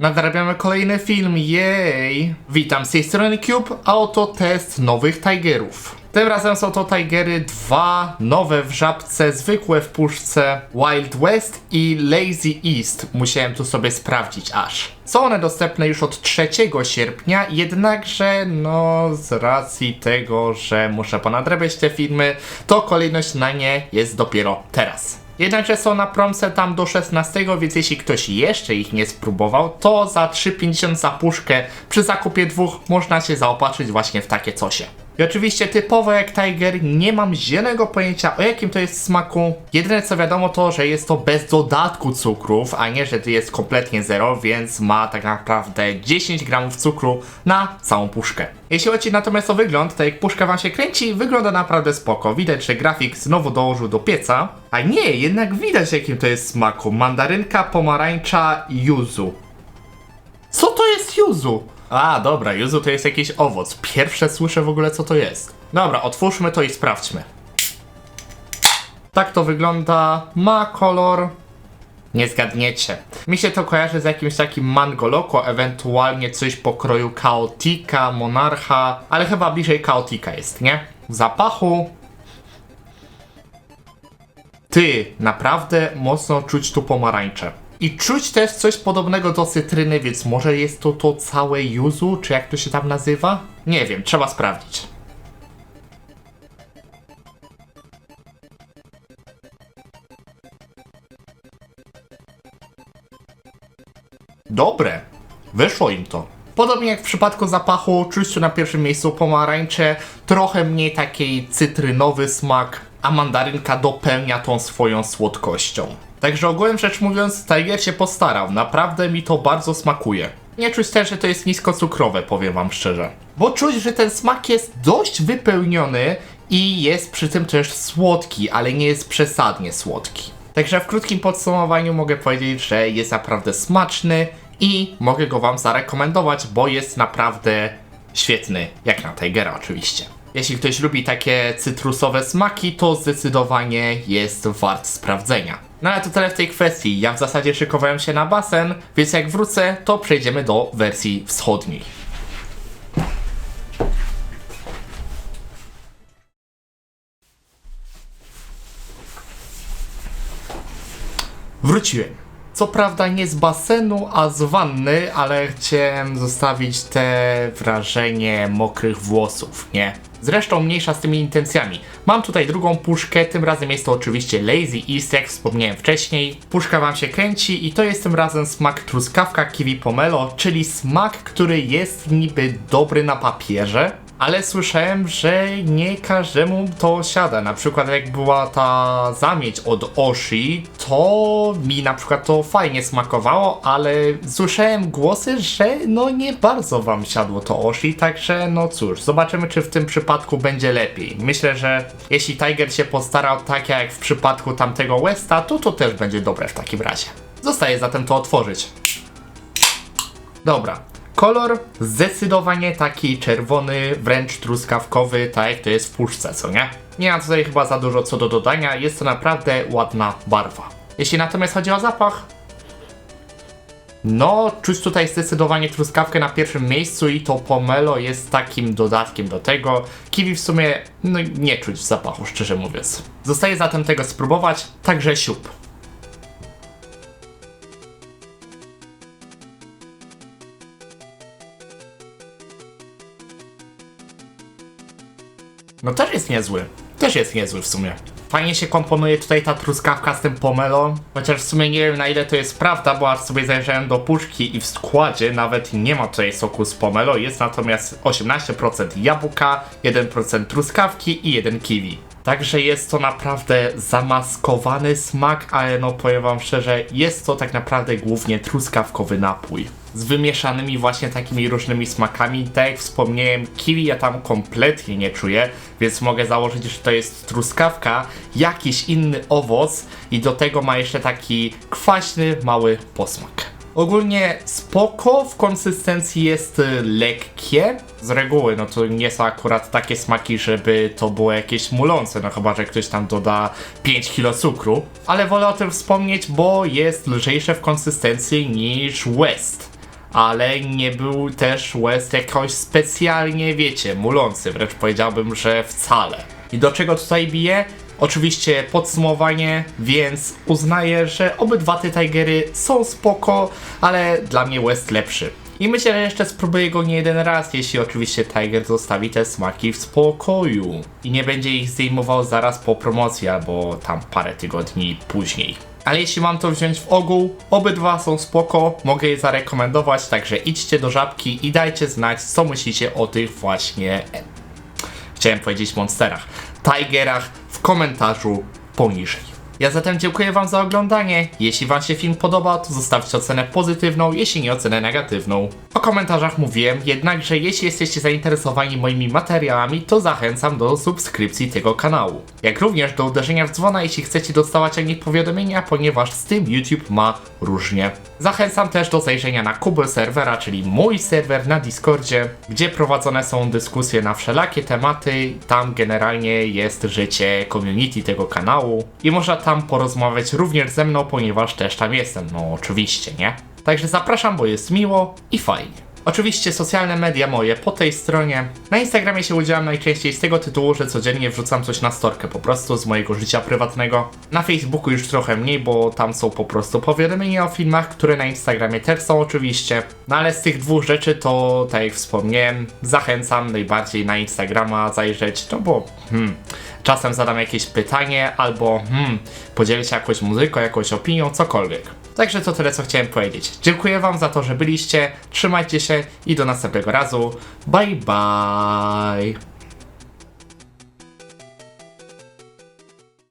Nadrabiamy kolejny film, jej! Witam z tej strony Cube, a oto test nowych Tigerów. Tym razem są to Tigery dwa nowe w żabce, zwykłe w puszce Wild West i Lazy East. Musiałem tu sobie sprawdzić aż. Są one dostępne już od 3 sierpnia, jednakże no z racji tego, że muszę ponadrabiać te filmy, to kolejność na nie jest dopiero teraz. Jednakże są na promce tam do 16, więc jeśli ktoś jeszcze ich nie spróbował, to za 3,50 za puszkę przy zakupie dwóch można się zaopatrzyć właśnie w takie cosie. I oczywiście typowo jak Tiger nie mam zielonego pojęcia o jakim to jest smaku. Jedyne co wiadomo to, że jest to bez dodatku cukrów, a nie, że to jest kompletnie zero, więc ma tak naprawdę 10 gramów cukru na całą puszkę. Jeśli chodzi natomiast o wygląd, to jak puszka wam się kręci, wygląda naprawdę spoko. Widać, że grafik znowu dołożył do pieca. A nie, jednak widać jakim to jest smaku. Mandarynka, pomarańcza, yuzu. Co to jest yuzu? A, dobra, yuzu to jest jakiś owoc. Pierwsze słyszę w ogóle co to jest. Dobra, otwórzmy to i sprawdźmy. Tak to wygląda. Ma kolor. Nie zgadniecie. Mi się to kojarzy z jakimś takim Mango Loco, ewentualnie coś pokroju Chaotika, Monarcha, ale chyba bliżej Chaotika jest, nie? W zapachu. Ty, naprawdę mocno czuć tu pomarańcze. I czuć też coś podobnego do cytryny, więc może jest to to całe yuzu, czy jak to się tam nazywa? Nie wiem, trzeba sprawdzić. Dobre. Wyszło im to. Podobnie jak w przypadku zapachu, czuć tu na pierwszym miejscu pomarańcze, trochę mniej takiej cytrynowy smak, a mandarynka dopełnia tą swoją słodkością. Także ogółem rzecz mówiąc, Tiger się postarał, naprawdę mi to bardzo smakuje. Nie czuć też, że to jest niskocukrowe, powiem wam szczerze. Bo czuć, że ten smak jest dość wypełniony i jest przy tym też słodki, ale nie jest przesadnie słodki. Także w krótkim podsumowaniu mogę powiedzieć, że jest naprawdę smaczny i mogę go Wam zarekomendować, bo jest naprawdę świetny, jak na Tigera oczywiście. Jeśli ktoś lubi takie cytrusowe smaki, to zdecydowanie jest wart sprawdzenia. No ale to tyle w tej kwestii. Ja w zasadzie szykowałem się na basen, więc jak wrócę, to przejdziemy do wersji wschodniej. Wróciłem. Co prawda nie z basenu, a z wanny, ale chciałem zostawić te wrażenie mokrych włosów, nie? Zresztą mniejsza z tymi intencjami. Mam tutaj drugą puszkę, tym razem jest to oczywiście Lazy East, jak wspomniałem wcześniej. Puszka wam się kręci i to jest tym razem smak truskawka kiwi pomelo, czyli smak, który jest niby dobry na papierze, ale słyszałem, że nie każdemu to siada. Na przykład jak była ta zamieć od Oshi, to mi na przykład to fajnie smakowało, ale słyszałem głosy, że no nie bardzo wam siadło to Oshi, także no cóż, zobaczymy czy w tym przypadku będzie lepiej. Myślę, że jeśli Tiger się postarał tak jak w przypadku tamtego Westa, to to też będzie dobre w takim razie. Zostaje zatem to otworzyć. Dobra. Kolor zdecydowanie taki czerwony, wręcz truskawkowy, tak jak to jest w puszce, co nie? Nie ma tutaj chyba za dużo co do dodania, jest to naprawdę ładna barwa. Jeśli natomiast chodzi o zapach, no, czuć tutaj zdecydowanie truskawkę na pierwszym miejscu i to pomelo jest takim dodatkiem do tego. Kiwi w sumie, no nie czuć w zapachu, szczerze mówiąc. Zostaje zatem tego spróbować, także siup. No też jest niezły. Też jest niezły w sumie. Fajnie się komponuje tutaj ta truskawka z tym pomelo, chociaż w sumie nie wiem na ile to jest prawda, bo aż sobie zajrzałem do puszki i w składzie nawet nie ma tutaj soku z pomelo, jest natomiast 18% jabłka, 1% truskawki i 1 kiwi. Także jest to naprawdę zamaskowany smak, ale no powiem wam szczerze, jest to tak naprawdę głównie truskawkowy napój. Z wymieszanymi właśnie takimi różnymi smakami. Tak jak wspomniałem, kiwi ja tam kompletnie nie czuję, więc mogę założyć, że to jest truskawka, jakiś inny owoc i do tego ma jeszcze taki kwaśny, mały posmak. Ogólnie spoko, w konsystencji jest y, lekkie. Z reguły, no to nie są akurat takie smaki, żeby to było jakieś mulące, no chyba, że ktoś tam doda 5 kg cukru. Ale wolę o tym wspomnieć, bo jest lżejsze w konsystencji niż West. Ale nie był też West jakoś specjalnie, wiecie, mulący, wręcz powiedziałbym, że wcale. I do czego tutaj bije? Oczywiście podsumowanie, więc uznaję, że obydwa te Tigery są spoko, ale dla mnie West lepszy. I myślę, że jeszcze spróbuję go nie jeden raz, jeśli oczywiście Tiger zostawi te smaki w spokoju. I nie będzie ich zdejmował zaraz po promocji, albo tam parę tygodni później. Ale jeśli mam to wziąć w ogół, obydwa są spoko, mogę je zarekomendować, także idźcie do żabki i dajcie znać, co myślicie o tych właśnie, chciałem powiedzieć monsterach, tigerach w komentarzu poniżej. Ja zatem dziękuję Wam za oglądanie. Jeśli Wam się film podoba, to zostawcie ocenę pozytywną, jeśli nie ocenę negatywną. O komentarzach mówiłem, jednakże jeśli jesteście zainteresowani moimi materiałami, to zachęcam do subskrypcji tego kanału. Jak również do uderzenia w dzwona, jeśli chcecie dostawać o nich powiadomienia, ponieważ z tym YouTube ma różnie. Zachęcam też do zajrzenia na Kubel serwera, czyli mój serwer na Discordzie, gdzie prowadzone są dyskusje na wszelakie tematy. Tam generalnie jest życie community tego kanału i można tam porozmawiać również ze mną, ponieważ też tam jestem, no oczywiście, nie? Także zapraszam, bo jest miło i fajnie. Oczywiście socjalne media moje po tej stronie. Na Instagramie się udzielam najczęściej z tego tytułu, że codziennie wrzucam coś na storkę po prostu z mojego życia prywatnego. Na Facebooku już trochę mniej, bo tam są po prostu powiadomienia o filmach, które na Instagramie też są oczywiście. No ale z tych dwóch rzeczy to, tak jak wspomniałem, zachęcam najbardziej na Instagrama zajrzeć, no bo hmm, czasem zadam jakieś pytanie albo hmm, podzielę się jakąś muzyką, jakąś opinią, cokolwiek. Także to tyle, co chciałem powiedzieć. Dziękuję Wam za to, że byliście. Trzymajcie się i do następnego razu. Bye bye.